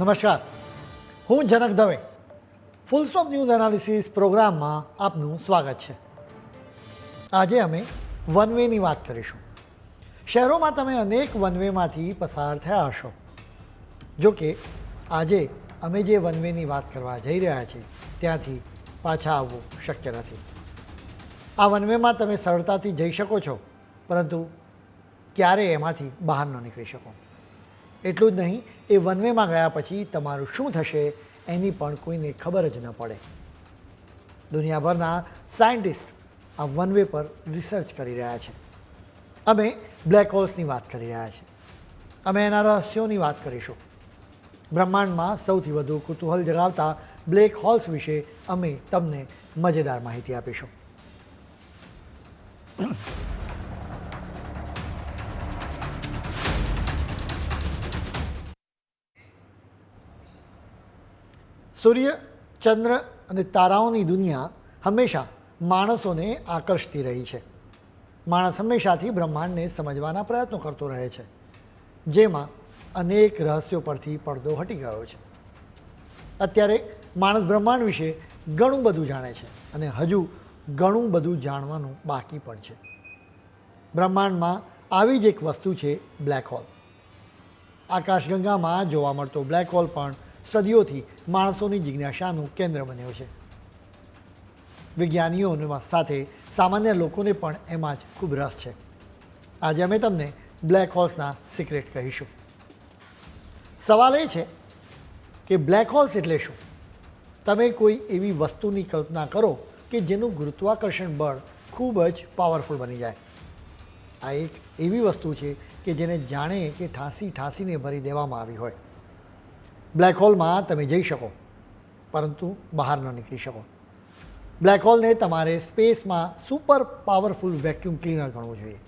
નમસ્કાર. હું Janak Dave. Full stop news analysis પ્રોગ્રામમાં આપનું સ્વાગત છે. આજે અમે વન વેની વાત કરીશું. શહેરોમાં તમે અનેક વન વેમાંથી પસાર થયા હશો. જો કે, આજે અમે જે વન વેની વાત કરવા જઈ રહ્યા છીએ, ત્યાંથી પાછા આવવું શક્ય નથી. આ વન વેમાં તમે સરળતાથી જઈ શકો છો, પરંતુ ક્યારેય એમાંથી બહાર ન નીકળી શકો? એટલું જ નહીં, એ વનવેમાં ગયા પછી તમારું શું થશે એની પણ કોઈને ખબર જ ન પડે. દુનિયાભરના સાયન્ટિસ્ટ આ વનવે પર રિસર્ચ કરી રહ્યા છે. અમે બ્લેક હોલ્સની વાત કરી રહ્યા છીએ અમે એના રહસ્યોની વાત કરીશું. બ્રહ્માંડમાં સૌથી વધુ કુતૂહલ જગાવતા બ્લેક હોલ્સ વિશે અમે તમને મજેદાર માહિતી આપીશું. સૂર્ય, ચંદ્ર અને તારાઓની દુનિયા હંમેશા માણસોને આકર્ષતી રહી છે. માણસ હંમેશાથી બ્રહ્માંડને સમજવાના પ્રયત્નો કરતો રહે છે, જેમાં અનેક રહસ્યો પરથી પડદો હટી ગયો છે. અત્યારે માણસ બ્રહ્માંડ વિશે ઘણું બધું જાણે છે અને હજુ ઘણું બધું જાણવાનું બાકી પણ છે. બ્રહ્માંડમાં આવી જ એક વસ્તુ છે બ્લેક હોલ. આકાશગંગામાં જોવા મળતો બ્લેક હોલ પણ સદીઓથી માણસોની જિજ્ઞાસાનું કેન્દ્ર બન્યો છે. વિજ્ઞાનીઓ સાથે સામાન્ય લોકોને પણ એમાં જ ખૂબ રસ છે. આજે અમે તમને બ્લેક હોલ્સના સિક્રેટ કહીશું. સવાલ એ છે કે બ્લેક હોલ્સ એટલે શું? તમે કોઈ એવી વસ્તુની કલ્પના કરો કે જેનું ગુરુત્વાકર્ષણ બળ ખૂબ જ પાવરફુલ બની જાય. આ એક એવી વસ્તુ છે કે જેને જાણે કે ઠાંસી ઠાંસીને ભરી દેવામાં આવી હોય. બ્લેક હોલમાં તમે જઈ શકો, પરંતુ બહાર ન નીકળી શકો. બ્લેક હોલને તમારે સ્પેસમાં સુપર પાવરફુલ વેક્યુમ ક્લીનર ગણવું જોઈએ.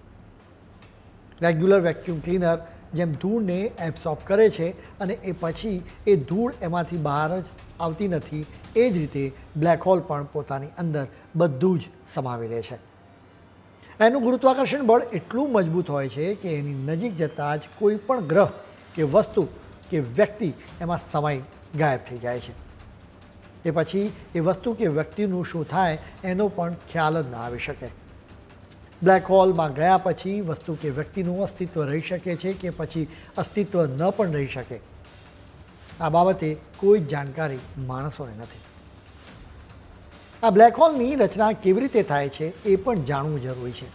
રેગ્યુલર વેક્યુમ ક્લીનર જેમ ધૂળને એબ્સોર્બ કરે છે અને એ પછી એ ધૂળ એમાંથી બહાર જ આવતી નથી, એ જ રીતે બ્લેક હોલ પણ પોતાની અંદર બધું જ સમાવી લે છે. એનું ગુરુત્વાકર્ષણ બળ એટલું મજબૂત હોય છે કે એની નજીક જતાં જ કોઈ પણ ગ્રહ કે વસ્તુ કે વ્યક્તિ એમાં સમય ગાયબ થઈ જાય છે. એ પછી એ વસ્તુ કે વ્યક્તિનું શું થાય એનો પણ ખ્યાલ જ ના આવી શકે. બ્લેક હોલમાં ગયા પછી વસ્તુ કે વ્યક્તિનું અસ્તિત્વ રહી શકે છે કે પછી અસ્તિત્વ ન પણ રહી શકે. આ બાબતે કોઈ જ જાણકારી માણસોને નથી. આ બ્લેક હોલની રચના કેવી રીતે થાય છે એ પણ જાણવું જરૂરી છે.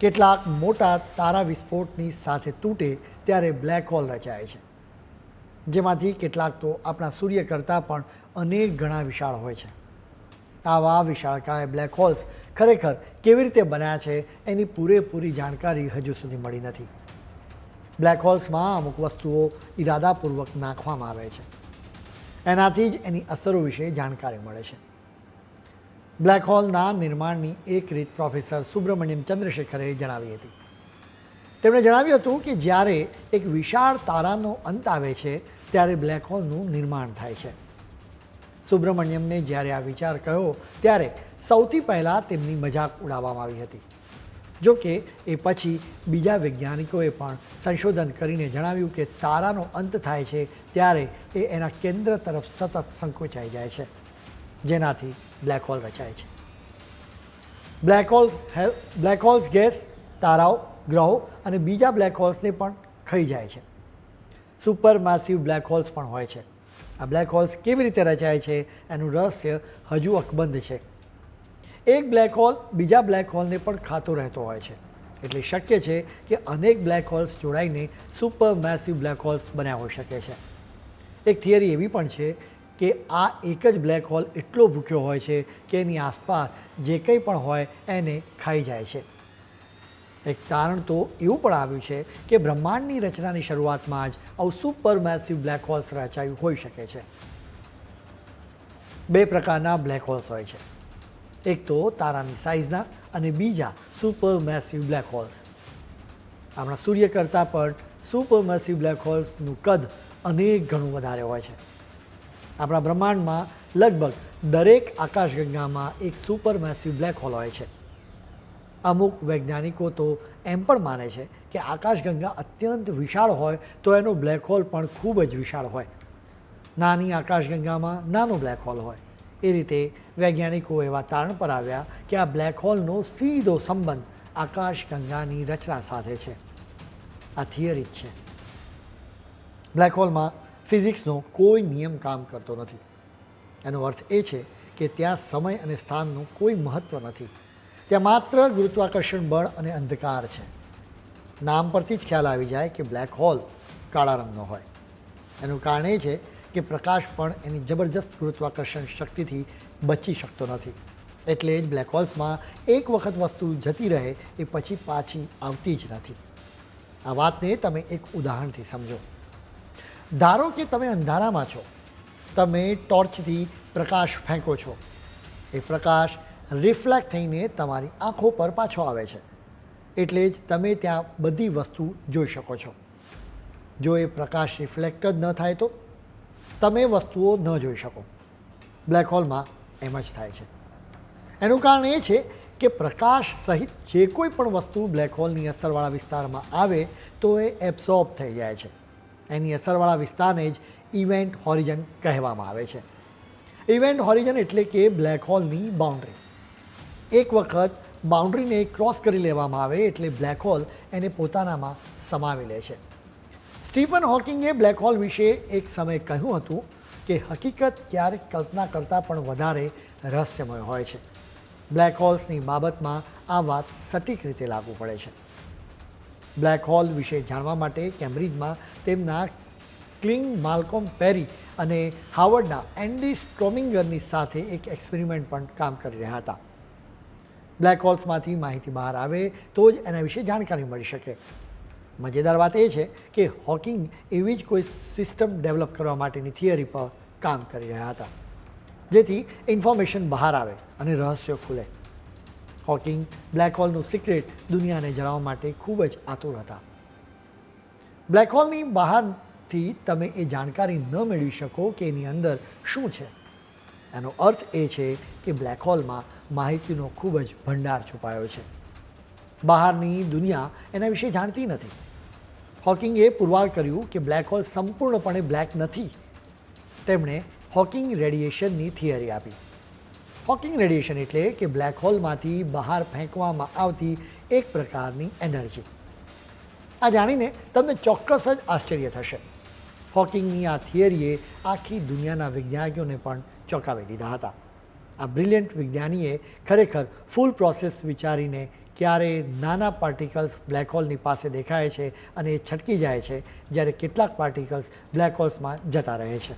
કેટલાક મોટા તારા વિસ્ફોટની સાથે તૂટે ત્યારે બ્લેક હોલ રચાય છે. જેમાંથી કેટલાક તો આપણા સૂર્ય કરતાં પણ અનેક ગણા વિશાળ હોય છે. આવા વિશાળકાય બ્લેક હોલ્સ ખરેખર કેવી રીતે બન્યા છે એની પૂરેપૂરી જાણકારી હજુ સુધી મળી નથી. બ્લેક હોલ્સમાં અમુક વસ્તુઓ ઈરાદાપૂર્વક નાખવામાં આવે છે. એનાથી જ એની અસરો વિશે જાણકારી મળે છે. બ્લેક હોલના નિર્માણની એક રીત પ્રોફેસર સુબ્રમણ્યમ ચંદ્રશેખરે જણાવી હતી. તેમણે જણાવ્યું હતું કે જ્યારે એક વિશાળ તારાનો અંત આવે છે ત્યારે બ્લેક હોલનું નિર્માણ થાય છે. સુબ્રમણ્યમને જ્યારે આ વિચાર કહ્યો ત્યારે સૌથી પહેલાં તેમની મજાક ઉડાવવામાં આવી હતી. જો કે એ પછી બીજા વૈજ્ઞાનિકોએ પણ સંશોધન કરીને જણાવ્યું કે તારાનો અંત થાય છે ત્યારે એ એના કેન્દ્ર તરફ સતત સંકોચાઈ જાય છે, જેનાથી બ્લેક હોલ રચાય છે. Black hole black holes gas તારાઓ, ગ્રહો અને બીજા બ્લેક હોલ્સને પણ ખાઈ જાય છે. સુપર માસિવ બ્લેક હોલ્સ પણ હોય છે. આ બ્લેક હોલ્સ કેવી રીતે રચાય છે? એનું રહસ્ય હજુ અકબંધ છે. એક બ્લેક હોલ બીજા બ્લેક હોલને પણ ખાતો રહેતો હોય છે. એટલે શક્ય છે કે અનેક બ્લેક હોલ્સ જોડાઈને સુપર મેસિવ બ્લેક હોલ્સ બન્યા હોઈ શકે છે. એક થિયરી એવી પણ છે કે આ એક જ બ્લેક હોલ એટલો ભૂખ્યો હોય છે કે એની આસપાસ જે કંઈ પણ હોય એને ખાઈ જાય છે. એક કારણ તો એવું પણ આવ્યું છે કે બ્રહ્માંડની રચનાની શરૂઆતમાં જ આવું સુપર મેસિવ બ્લેક હોલ્સ રચાયું હોઈ શકે છે. બે પ્રકારના બ્લેક હોલ્સ હોય છે. એક તો તારાની સાઇઝના અને બીજા સુપર મેસિવ બ્લેક હોલ્સ આપણા સૂર્ય કરતાં પણ સુપર મેસિવ બ્લેક હોલ્સનું કદ અનેક ઘણું વધારે હોય છે. આપણા બ્રહ્માંડમાં લગભગ દરેક આકાશગંગામાં એક સુપર મેસિવ બ્લેક હોલ હોય છે. અમુક વૈજ્ઞાનિકો તો એમ પણ માને છે કે આકાશગંગા અત્યંત વિશાળ હોય તો એનો બ્લેક હોલ પણ ખૂબ જ વિશાળ હોય. નાની આકાશગંગામાં નાનો બ્લેક હોલ હોય. એ રીતે વૈજ્ઞાનિકો એવા તારણ પર આવ્યા કે આ બ્લેક હોલનો સીધો સંબંધ આકાશગંગાની રચના સાથે છે. આ થિયરી જ છે. બ્લેક હોલમાં ફિઝિક્સનો કોઈ નિયમ કામ કરતો નથી. એનો અર્થ એ છે કે ત્યાં સમય અને સ્થાનનું કોઈ મહત્ત્વ નથી. ત્યાં માત્ર ગુરુત્વાકર્ષણ બળ અને અંધકાર છે. નામ પરથી જ ખ્યાલ આવી જાય કે બ્લેક હોલ કાળા રંગનો હોય. એનું કારણ એ છે કે પ્રકાશ પણ એની જબરજસ્ત ગુરુત્વાકર્ષણ શક્તિથી બચી શકતો નથી. એટલે જ બ્લેક હોલ્સમાં એક વખત વસ્તુ જતી રહે એ પછી પાછી આવતી જ નથી. આ વાતને તમે એક ઉદાહરણથી સમજો. ધારો કે તમે અંધારામાં છો. તમે ટોર્ચથી પ્રકાશ ફેંકો છો. એ પ્રકાશ રિફ્લેક્ટ થઈને તમારી આંખો પર પાછો આવે છે. એટલે જ તમે ત્યાં બધી વસ્તુ જોઈ શકો છો. જો એ પ્રકાશ રિફ્લેક્ટ જ ન થાય તો તમે વસ્તુઓ ન જોઈ શકો. બ્લેક હોલમાં એમ જ થાય છે. એનું કારણ એ છે કે પ્રકાશ સહિત જે કોઈ પણ વસ્તુ બ્લેક હોલની અસરવાળા વિસ્તારમાં આવે તો એ એબ્સોર્બ થઈ જાય છે. એની અસરવાળા વિસ્તારને જ ઇવેન્ટ હોરિઝન કહેવામાં આવે છે. ઇવેન્ટ હોરિઝન એટલે કે બ્લેક હોલની બાઉન્ડ્રી. એક વખત બાઉન્ડ્રીને ક્રોસ કરી લેવામાં આવે એટલે બ્લેક હોલ એને પોતાનામાં સમાવી લે છે. સ્ટીફન હોકિંગે બ્લેક હોલ વિશે એક સમયે કહ્યું હતું કે હકીકત ક્યારેક કલ્પના કરતાં પણ વધારે રહસ્યમય હોય છે. બ્લેક હોલ્સની બાબતમાં આ વાત સટીક રીતે લાગુ પડે છે. બ્લેક હોલ વિશે જાણવા માટે કેમ્બ્રિજમાં તેમના ક્લિંગ માલ્કોમ પેરી અને હાવર્ડના એન્ડી સ્ટ્રોમિંગરની સાથે એક એક્સપેરિમેન્ટ પણ કામ કરી રહ્યા હતા. બ્લેક હોલ્સમાંથી માહિતી બહાર આવે તો જ એના વિશે જાણકારી મળી શકે. મજેદાર વાત એ છે કે હોકિંગ એવી જ કોઈ સિસ્ટમ ડેવલપ કરવા માટેની થિયરી પર કામ કરી રહ્યા હતા, જેથી ઇન્ફોર્મેશન બહાર આવે અને રહસ્યો ખુલે. હોકિંગ બ્લેક હોલનું સિક્રેટ દુનિયાને જણાવવા માટે ખૂબ જ આતુર હતા. બ્લેક હોલની બહારથી તમે એ જાણકારી ન મેળવી શકો કે એની અંદર શું છે. એનો અર્થ એ છે કે બ્લેક હોલમાં માહિતીનો ખૂબ જ ભંડાર છુપાયો છે. બહારની દુનિયા એના વિશે જાણતી નથી. હોકિંગે પુરવાર કર્યું કે બ્લેક હોલ સંપૂર્ણપણે બ્લેક નથી. તેમણે હોકિંગ રેડિયેશનની થિયરી આપી. હોકિંગ રેડિયેશન એટલે કે બ્લેક હોલમાંથી બહાર ફેંકવામાં આવતી એક પ્રકારની એનર્જી. આ જાણીને તમને ચોક્કસ જ આશ્ચર્ય થશે. હોકિંગની આ થિયરીએ આખી દુનિયાના વિજ્ઞાનીઓને પણ ચોંકાવી દીધા હતા. આ બ્રિલિયન્ટ વિજ્ઞાનીએ ખરેખર ફૂલ પ્રોસેસ વિચારીને ક્યારે નાના પાર્ટિકલ્સ બ્લેક હોલની પાસે દેખાય છે અને એ છટકી જાય છે જ્યારે કેટલાક પાર્ટિકલ્સ બ્લેક હોલ્સમાં જતા રહે છે.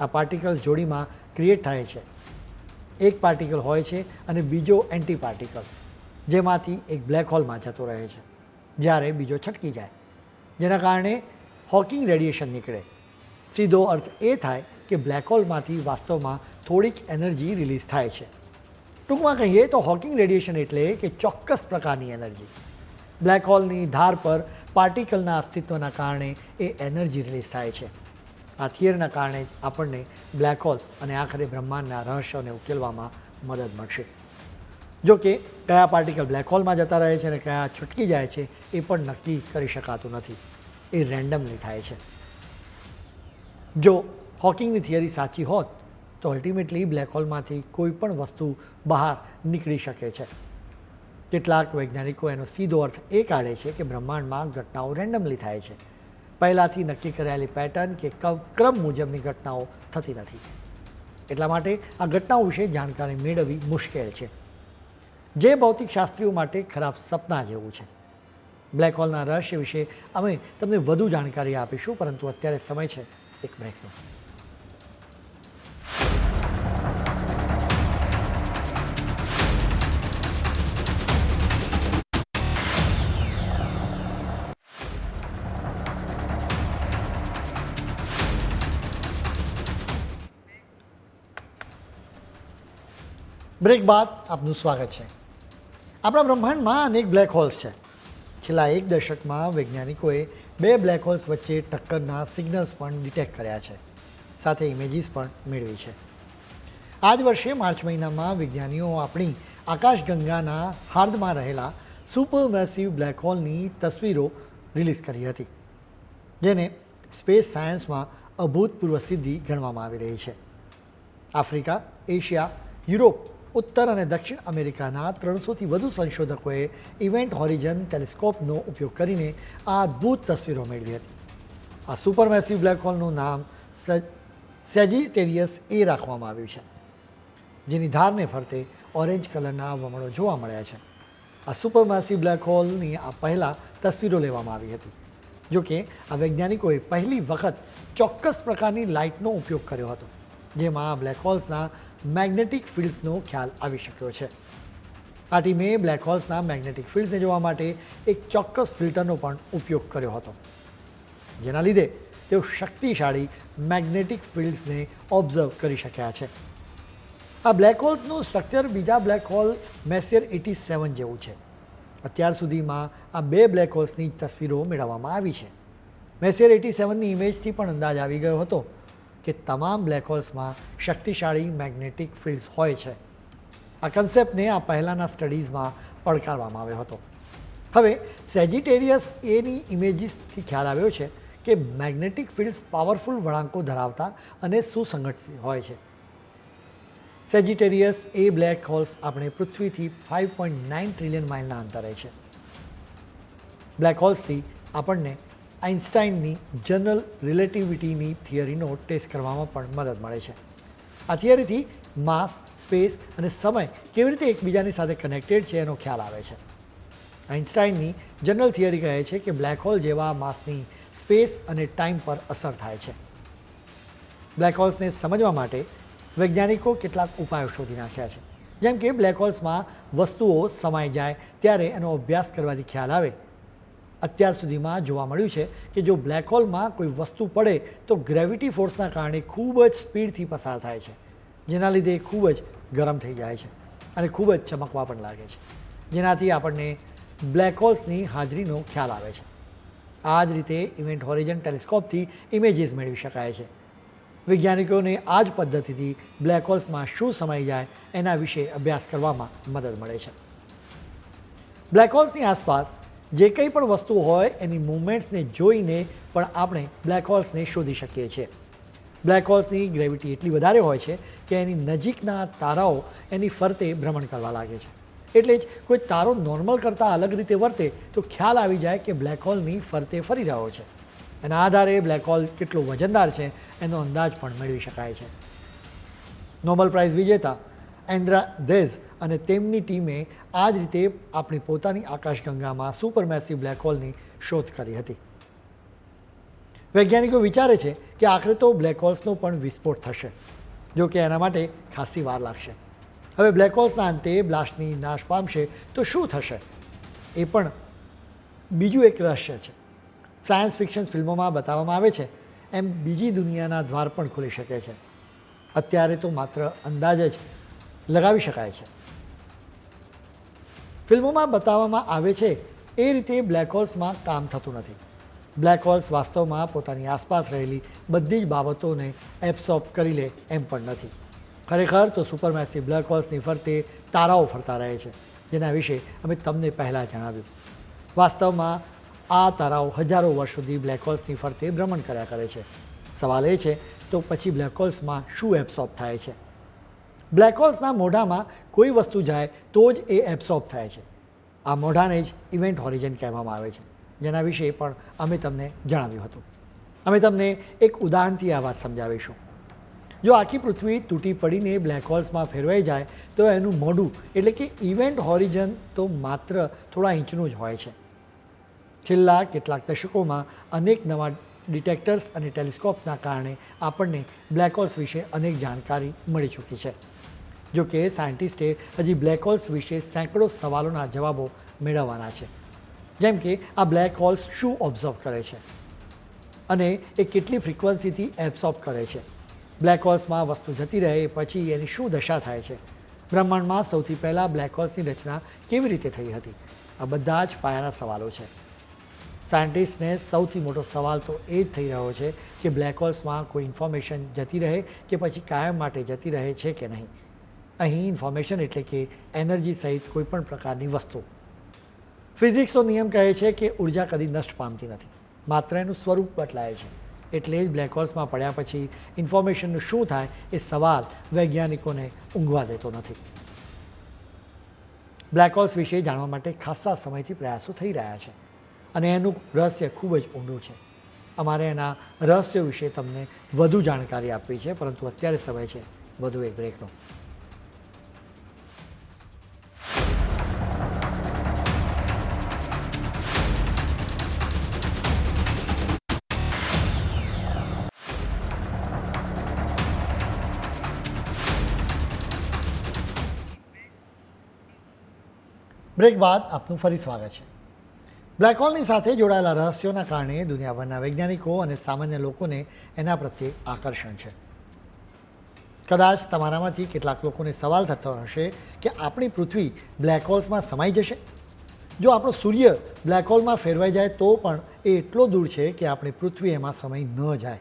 આ પાર્ટિકલ્સ જોડીમાં ક્રિએટ થાય છે. એક પાર્ટિકલ હોય છે અને બીજો એન્ટી પાર્ટિકલ જેમાંથી એક બ્લેક હોલમાં જતો રહે છે, જ્યારે બીજો છટકી જાય, જેના કારણે હોકિંગ રેડિયેશન નીકળે. સીધો અર્થ એ થાય કે બ્લેક હોલમાંથી વાસ્તવમાં થોડીક એનર્જી રિલીઝ થાય છે. ટૂંકમાં કહીએ તો હોકિંગ રેડિયેશન એટલે કે ચોક્કસ પ્રકારની એનર્જી. બ્લેક હોલની ધાર પર પાર્ટિકલના અસ્તિત્વના કારણે એ એનર્જી રિલીઝ થાય છે. આ થિયરના કારણે આપણને બ્લેક હોલ અને આખરે બ્રહ્માંડના રહસ્યોને ઉકેલવામાં મદદ મળશે. જો કે કયા પાર્ટિકલ બ્લેક હોલમાં જતા રહે છે અને કયા છૂટકી જાય છે એ પણ નક્કી કરી શકાતું નથી. એ રેન્ડમલી થાય છે. જો હોકિંગની થિયરી સાચી હોત, તો અલ્ટિમેટલી બ્લેક હોલમાંથી કોઈ પણ વસ્તુ બહાર નીકળી શકે છે. કેટલાક વૈજ્ઞાનિકો એનો સીધો અર્થ એ કાઢે છે કે બ્રહ્માંડમાં ઘટનાઓ રેન્ડમલી થાય છે. પહેલાંથી નક્કી કરાયેલી પેટર્ન કે ક્રમ મુજબની ઘટનાઓ થતી નથી. એટલા માટે આ ઘટનાઓ વિશે જાણકારી મેળવવી મુશ્કેલ છે. જે ભૌતિક શાસ્ત્રીઓ માટે ખરાબ સપના જેવું છે. બ્લેક હોલના રહસ્ય વિશે અમે તમને વધુ જાણકારી આપીશું, પરંતુ અત્યારે સમય છે. એક બ્રેકનો બ્રેક બાદ આપનું સ્વાગત છે. આપણા બ્રહ્માંડમાં અનેક બ્લેક હોલ્સ છે. છેલ્લા એક દશકમાં વૈજ્ઞાનિકોએ બે બ્લેક હોલ્સ વચ્ચે ટક્કરના સિગ્નલ્સ પણ ડિટેક્ટ કર્યા છે. સાથે ઇમેજીસ પણ મેળવી છે. આ જ વર્ષે માર્ચ મહિનામાં વિજ્ઞાનીઓ આપણી આકાશગંગાના હાર્દમાં રહેલા સુપર મેસિવ બ્લેક હોલની તસવીરો રિલીઝ કરી હતી. જેને સ્પેસ સાયન્સમાં અભૂતપૂર્વ સિદ્ધિ ગણવામાં આવી રહી છે. આફ્રિકા, એશિયા, યુરોપ ઉત્તર અને દક્ષિણ અમેરિકાના ત્રણસોથી વધુ સંશોધકોએ ઇવેન્ટ હોરિઝન ટેલિસ્કોપનો ઉપયોગ કરીને આ અદ્ભુત તસવીરો મેળવી હતી. આ સુપરમેસિવ બ્લેક હોલનું નામ સેજિટેરિયસ એ રાખવામાં આવ્યું છે, જેની ધારને ફરતે ઓરેન્જ કલરના વમળો જોવા મળ્યા છે. આ સુપરમાસી બ્લેક હોલની આ પહેલાં તસવીરો લેવામાં આવી હતી, જો કે આ વૈજ્ઞાનિકોએ પહેલી વખત ચોક્કસ પ્રકારની લાઇટનો ઉપયોગ કર્યો હતો, જેમાં બ્લેક હોલ્સના મેગ્નેટિક ફિલ્ડ્સનો ખ્યાલ આવી શક્યો છે. આ ટીમે બ્લેક હોલ્સના મેગ્નેટિક ફિલ્ડ્સને જોવા માટે એક ચોક્કસ ફિલ્ટરનો પણ ઉપયોગ કર્યો હતો. જેના લીધે તેઓ શક્તિશાળી મેગ્નેટિક ફિલ્ડ્સને ઓબ્ઝર્વ કરી શક્યા છે. આ બ્લેક હોલ્સનું સ્ટ્રક્ચર બીજા black hole Messier eighty seven જેવું છે. અત્યાર સુધીમાં આ બે બ્લેક હોલ્સની તસવીરો મેળવવામાં આવી છે. મેસિયર એટી સેવનની ઇમેજથી પણ અંદાજ આવી ગયો હતો કે તમામ બ્લેક હોલ્સમાં શક્તિશાળી મેગ્નેટિક ફિલ્ડ્સ હોય છે. આ કન્સેપ્ટને આ પહેલાંના સ્ટડીઝમાં પડકારવામાં આવ્યો હતો. હવે સેજિટેરિયસ એની ઇમેજીસથી ખ્યાલ આવ્યો છે કે મેગ્નેટિક ફિલ્ડ્સ પાવરફુલ વળાંકો ધરાવતા અને સુસંગઠિત હોય છે. સેજિટેરિયસ એ બ્લેક હોલ્સ આપણે પૃથ્વીથી ફાઇવ પોઈન્ટ નાઇન ટ્રિલિયન માઇલના અંતરે છે. બ્લેક હોલ્સથી આપણને આઇન્સ્ટાઇનની જનરલ રિલેટિવિટીની થિયરીનો ટેસ્ટ કરવામાં પણ મદદ મળે છે. આ થિયરીથી માસ, સ્પેસ અને સમય કેવી રીતે એકબીજાની સાથે કનેક્ટેડ છે એનો ખ્યાલ આવે છે. આઇન્સ્ટાઇનની જનરલ થિયરી કહે છે કે બ્લેક હોલ જેવા માસની સ્પેસ અને ટાઈમ પર અસર થાય છે. બ્લેક હોલ્સને સમજવા માટે વૈજ્ઞાનિકો કેટલાક ઉપાયો શોધી નાખ્યા છે. જેમ કે બ્લેક હોલ્સમાં વસ્તુઓ સમાઈ જાય, ત્યારે એનો અભ્યાસ કરવાથી ખ્યાલ આવે અત્યાર સુધીમાં જોવા મળ્યું છે કે જો બ્લેક હોલમાં કોઈ વસ્તુ પડે તો ગ્રેવિટી ફોર્સના કારણે ખૂબ જ સ્પીડથી પસાર થાય છે. જેના લીધે ખૂબ જ ગરમ થઈ જાય છે અને ખૂબ જ ચમકવા પણ લાગે છે. જેનાથી આપણને બ્લેક હોલ્સની હાજરીનો ખ્યાલ આવે છે. આ જ રીતે ઇવેન્ટ હોરિઝન ટેલિસ્કોપથી ઇમેજીસ મેળવી શકાય છે. વૈજ્ઞાનિકોને આ જ પદ્ધતિથી બ્લેક હોલ્સમાં શું સમાઈ જાય એના વિશે અભ્યાસ કરવામાં મદદ મળે છે. બ્લેક હોલ્સની આસપાસ જે કંઈ પણ વસ્તુ હોય એની મૂવમેન્ટ્સને જોઈને પણ આપણે બ્લેક હોલ્સને શોધી શકીએ છીએ. બ્લેક હોલ્સની ગ્રેવિટી એટલી વધારે હોય છે કે એની નજીકના તારાઓ એની ફરતે ભ્રમણ કરવા લાગે છે. એટલે જ કોઈ તારો નોર્મલ કરતાં અલગ રીતે વર્તે તો ખ્યાલ આવી જાય કે બ્લેક હોલની ફરતે ફરી રહ્યો છે. એના આધારે બ્લેક હોલ કેટલો વજનદાર છે એનો અંદાજ પણ મેળવી શકાય છે. નોબેલ પ્રાઇઝ વિજેતા એન્દ્રા ધેઝ અને તેમની ટીમે આ જ રીતે આપણી પોતાની આકાશગંગામાં સુપરમેસિવ બ્લેક હોલની શોધ કરી હતી. વૈજ્ઞાનિકો વિચારે છે કે આખરે તો બ્લેક હોલ્સનો પણ વિસ્ફોટ થશે, જો કે એના માટે ખાસી વાર લાગશે. હવે બ્લેક હોલ્સના અંતે બ્લાસ્ટની નાશ પામશે તો શું થશે? એ પણ બીજું એક રહસ્ય છે. સાયન્સ ફિક્શન ફિલ્મોમાં બતાવવામાં આવે છે, એમ બીજી દુનિયાના દ્વાર પણ ખુલી શકે છે. અત્યારે તો માત્ર અંદાજ જ લગાવી શકાય છે. ફિલ્મોમાં બતાવવામાં આવે છે, એ રીતે બ્લેક હોલ્સમાં કામ થતું નથી. બ્લેક હોલ્સ વાસ્તવમાં પોતાની આસપાસ રહેલી બધી જ બાબતોને એબ્સોર્બ કરી લે એમ પણ નથી. ખરેખર તો સુપરમેસી બ્લેક હોલ્સની ફરતે તારાઓ ફરતા રહે છે, જેના વિશે અમે તમને પહેલાં જણાવ્યું. વાસ્તવમાં આ તારાઓ હજારો વર્ષ સુધી બ્લેક હોલ્સની ફરતે ભ્રમણ કર્યા કરે છે. સવાલ એ છે, તો પછી બ્લેક હોલ્સમાં શું એબ્સોર્બ થાય છે? બ્લેક હોલ્સના મોઢામાં કોઈ વસ્તુ જાય તો જ એ એબ્સોર્બ થાય છે. આ મોઢાને જ ઇવેન્ટ હોરિજન કહેવામાં આવે છે. જેના વિશે પણ અમે તમને જણાવ્યું હતું. અમે તમને એક ઉદાહરણથી આ વાત સમજાવીશું. જો આખી પૃથ્વી તૂટી પડીને બ્લેક હોલ્સમાં ફેરવાઈ જાય, તો એનું મોઢું, એટલે કે ઇવેન્ટ હોરિજન તો માત્ર થોડા ઇંચનું જ હોય છે. છેલ્લા કેટલાક દશકોમાં અનેક નવા ડિટેક્ટર્સ અને ટેલિસ્કોપના કારણે આપણને બ્લેક હોલ્સ વિશે અનેક જાણકારી મળી ચૂકી છે. જો કે સાયન્ટિસ્ટે હજી બ્લેક હોલ્સ વિશે સેંકડો સવાલોના જવાબો મેળવવાના છે. જેમ કે, આ બ્લેક હોલ્સ શું ઓબ્ઝર્વ કરે છે? અને એ કેટલી ફ્રિકવન્સીથી એબ્સોર્બ કરે છે? બ્લેક હોલ્સમાં વસ્તુ જતી રહે પછી એની શું દશા થાય છે? બ્રહ્માંડમાં સૌથી પહેલાં બ્લેક હોલ્સની રચના કેવી રીતે થઈ હતી? આ બધા જ પાયાના સવાલો છે. સાયન્ટિસ્ટને સૌથી મોટો સવાલ તો એ જ થઈ રહ્યો છે કે બ્લેક હોલ્સમાં કોઈ ઇન્ફોર્મેશન જતી રહે કે પછી કાયમ માટે જતી રહે છે કે નહીં? અહીં ઇન્ફોર્મેશન એટલે કે એનર્જી સહિત કોઈપણ પ્રકારની વસ્તુ. ફિઝિક્સનો નિયમ કહે છે કે ઊર્જા કદી નષ્ટ પામતી નથી. માત્ર એનું સ્વરૂપ બદલાય છે. એટલે જ બ્લેક હોલ્સમાં પડ્યા પછી ઇન્ફોર્મેશનનું શું થાય એ સવાલ વૈજ્ઞાનિકોને ઊંઘવા દેતો નથી. બ્લેક હોલ્સ વિશે જાણવા માટે ખાસ્સા સમયથી પ્રયાસો થઈ રહ્યા છે. અને એનું રહસ્ય ખૂબ જ ઊંડું છે. અમારે એના રહસ્ય વિશે તમને વધુ જાણકારી આપવી છે, પરંતુ અત્યારે સમય છે. વધુ એક બ્રેકનો બ્રેક બાદ આપનું ફરી સ્વાગત છે. બ્લેક હોલની સાથે જોડાયેલા રહસ્યોના કારણે દુનિયાભરના વૈજ્ઞાનિકો અને સામાન્ય લોકોને એના પ્રત્યે આકર્ષણ છે. કદાચ તમારામાંથી કેટલાક લોકોને સવાલ થતો હશે કે આપણી પૃથ્વી બ્લેક હોલ્સમાં સમાઈ જશે? જો આપણો સૂર્ય બ્લેક હોલમાં ફેરવાઈ જાય તો પણ એ એટલો દૂર છે કે આપણી પૃથ્વી એમાં સમય ન જાય.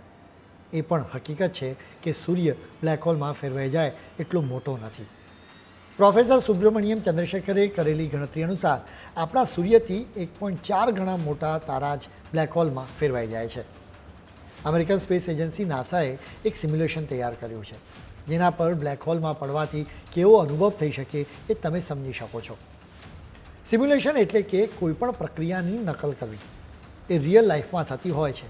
એ પણ હકીકત છે કે સૂર્ય બ્લેક હોલમાં ફેરવાઈ જાય એટલો મોટો નથી. પ્રોફેસર સુબ્રમણ્યમ ચંદ્રશેખરે કરેલી ગણતરી અનુસાર આપણા સૂર્યથી એક પોઈન્ટ ચાર ગણા મોટા તારા જ બ્લેક હોલમાં ફેરવાઈ જાય છે. અમેરિકન સ્પેસ એજન્સી નાસાએ એક સિમ્યુલેશન તૈયાર કર્યું છે. જેના પર બ્લેક હોલમાં પડવાથી કેવો અનુભવ થઈ શકે એ તમે સમજી શકો છો. સિમ્યુલેશન એટલે કે કોઈપણ પ્રક્રિયાની નકલ કરવી. એ રિયલ લાઈફમાં થતી હોય છે.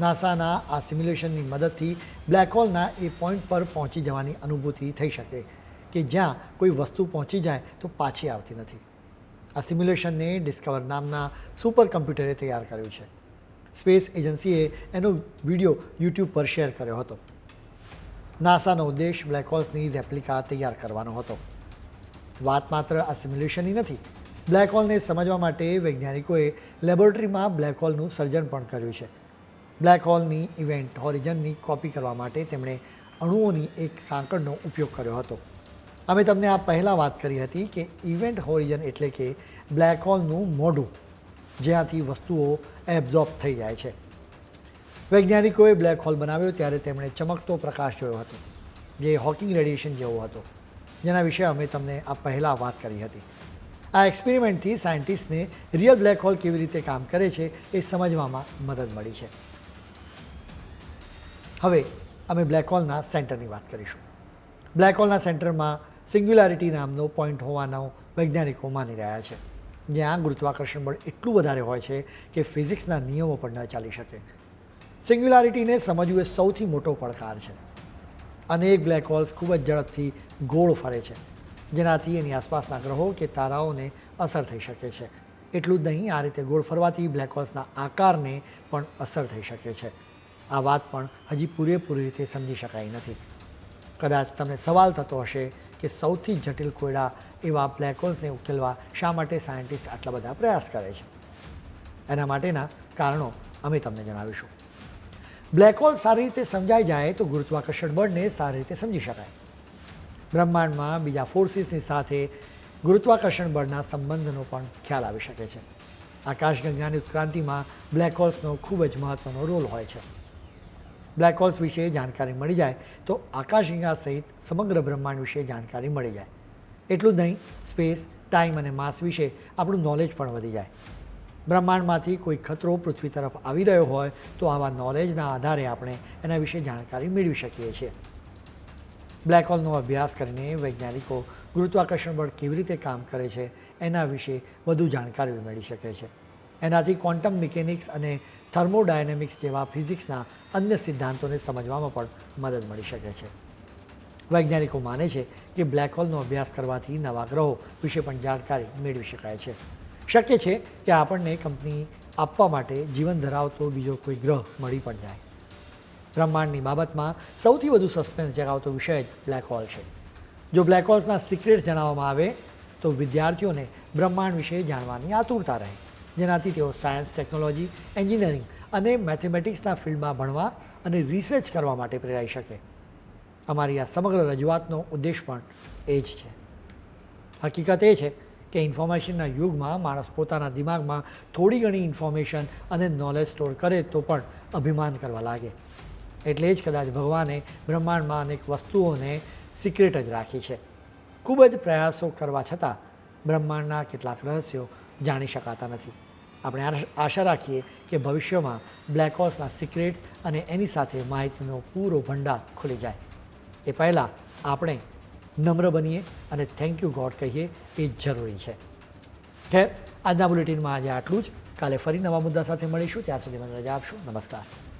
નાસાના આ સિમ્યુલેશનની મદદથી બ્લેક હોલના એ પોઈન્ટ પર પહોંચી જવાની અનુભૂતિ થઈ શકે. કે જ્યાં કોઈ વસ્તુ પહોંચી જાય તો પાછી આવતી નથી. આ સિમ્યુલેશનને ડિસ્કવર નામના સુપર કમ્પ્યુટરે તૈયાર કર્યું છે. સ્પેસ એજન્સીએ એનો વીડિયો યુટ્યુબ પર શેર કર્યો હતો. નાસાનો ઉદ્દેશ બ્લેક હોલ્સની રેપ્લિકા તૈયાર કરવાનો હતો. વાત માત્ર આ સિમ્યુલેશનની નથી. બ્લેક હોલને સમજવા માટે વૈજ્ઞાનિકોએ લેબોરેટરીમાં બ્લેક હોલનું સર્જન પણ કર્યું છે. બ્લેક હોલની ઇવેન્ટ હોરિઝનની કોપી કરવા માટે તેમણે અણુઓની એક સાંકળનો ઉપયોગ કર્યો હતો. અમે તમને આ પહેલાં વાત કરી હતી કે ઇવેન્ટ હોરિઝન એટલે કે બ્લેક હોલનું મોઢું, જ્યાંથી વસ્તુઓ એબ્ઝોર્બ થઈ જાય છે. વૈજ્ઞાનિકોએ બ્લેક હોલ બનાવ્યો ત્યારે તેમણે ચમકતો પ્રકાશ જોયો હતો, જે હોકિંગ રેડિયેશન જેવો હતો. જેના વિશે અમે તમને આ પહેલાં વાત કરી હતી. આ એક્સપેરિમેન્ટથી સાયન્ટિસ્ટને રિયલ બ્લેક હોલ કેવી રીતે કામ કરે છે એ સમજવામાં મદદ મળી છે. હવે અમે બ્લેક હોલના સેન્ટરની વાત કરીશું. બ્લેક હોલના સેન્ટરમાં સિંગ્યુલારિટી નામનો પોઈન્ટ હોવાનો વૈજ્ઞાનિકો માની રહ્યા છે. જ્યાં ગુરુત્વાકર્ષણ બળ એટલું વધારે હોય છે કે ફિઝિક્સના નિયમો પણ ન ચાલી શકે. સિંગ્યુલારિટીને સમજવું એ સૌથી મોટો પડકાર છે. અનેક બ્લેક હોલ્સ ખૂબ જ ઝડપથી ગોળ ફરે છે. જેનાથી એની આસપાસના ગ્રહો કે તારાઓને અસર થઈ શકે છે. એટલું જ નહીં, આ રીતે ગોળ ફરવાથી બ્લેક હોલ્સના આકારને પણ અસર થઈ શકે છે. આ વાત પણ હજી પૂરેપૂરી રીતે સમજી શકાય નથી. કદાચ તમને સવાલ થતો હશે કે સૌથી જટિલ કોયડા એવા બ્લેક હોલ્સને ઉકેલવા શા માટે સાયન્ટિસ્ટ આટલા બધા પ્રયાસ કરે છે? એના માટેના કારણો અમે તમને જણાવીશું. બ્લેક હોલ સારી રીતે સમજાઈ જાય તો ગુરુત્વાકર્ષણ બળને સારી રીતે સમજી શકાય. બ્રહ્માંડમાં બીજા ફોર્સીસની સાથે ગુરુત્વાકર્ષણ બળના સંબંધનો પણ ખ્યાલ આવી શકે છે. આકાશગંગાની ઉત્ક્રાંતિમાં બ્લેક હોલ્સનો ખૂબ જ મહત્ત્વનો રોલ હોય છે. બ્લેક હોલ્સ વિશે જાણકારી મળી જાય તો આકાશગંગા સહિત સમગ્ર બ્રહ્માંડ વિશે જાણકારી મળી જાય. એટલું જ નહીં, સ્પેસ, ટાઈમ અને માસ વિશે આપણું નોલેજ પણ વધી જાય. બ્રહ્માંડમાંથી કોઈ ખતરો પૃથ્વી તરફ આવી રહ્યો હોય તો આવા નોલેજના આધારે આપણે એના વિશે જાણકારી મેળવી શકીએ છીએ. બ્લેક હોલનો અભ્યાસ કરીને વૈજ્ઞાનિકો ગુરુત્વાકર્ષણ બળ કેવી રીતે કામ કરે છે એના વિશે વધુ જાણકારી મેળવી શકે છે. એનાથી ક્વોન્ટમ મિકેનિક્સ અને થર્મોડાયનેમિક્સ જેવા ફિઝિક્સના અન્ય સિદ્ધાંતોને સમજવામાં પણ મદદ મળી શકે છે. વૈજ્ઞાનિકો માને છે કે બ્લેક હોલનો અભ્યાસ કરવાથી નવા ગ્રહો વિશે પણ જાણકારી મેળવી શકાય છે. શક્ય છે કે આપણને કંપની આપવા માટે જીવન ધરાવતો બીજો કોઈ ગ્રહ મળી પણ જાય. બ્રહ્માંડની બાબતમાં સૌથી વધુ સસ્પેન્સ જગાવતો વિષય જ બ્લેક હોલ છે. જો બ્લેક હોલ્સના સિક્રેટ્સ જણાવવામાં આવે, તો વિદ્યાર્થીઓને બ્રહ્માંડ વિશે જાણવાની આતુરતા રહે. જેનાથી તેઓ સાયન્સ, ટેકનોલોજી, એન્જિનિયરિંગ અને મેથેમેટિક્સના ફિલ્ડમાં ભણવા અને રિસર્ચ કરવા માટે પ્રેરાઈ શકે. અમારી આ સમગ્ર રજૂઆતનો ઉદ્દેશ પણ એ જ છે. હકીકત એ છે કે ઇન્ફોર્મેશનના યુગમાં માણસ પોતાના દિમાગમાં થોડી ઘણી ઇન્ફોર્મેશન અને નોલેજ સ્ટોર કરે તો પણ અભિમાન કરવા લાગે. એટલે જ કદાચ ભગવાને બ્રહ્માંડમાં અનેક વસ્તુઓને સિક્રેટ જ રાખી છે. ખૂબ જ પ્રયાસો કરવા છતાં બ્રહ્માંડના કેટલાક રહસ્યો જાણી શકાતા નથી. આપણે આશા રાખીએ કે ભવિષ્યમાં બ્લેક હોલ્સના સિક્રેટ્સ અને એની સાથે માહિતીનો પૂરો ભંડાર ખુલી જાય. એ પહેલાં આપણે નમ્ર બનીએ અને થેન્ક યુ ગોડ કહીએ, એ જરૂરી છે. ખેર આજના બુલેટિનમાં આજે આટલું જ. કાલે ફરી નવા મુદ્દા સાથે મળીશું. ત્યાં સુધી મને રજા આપશો. નમસ્કાર.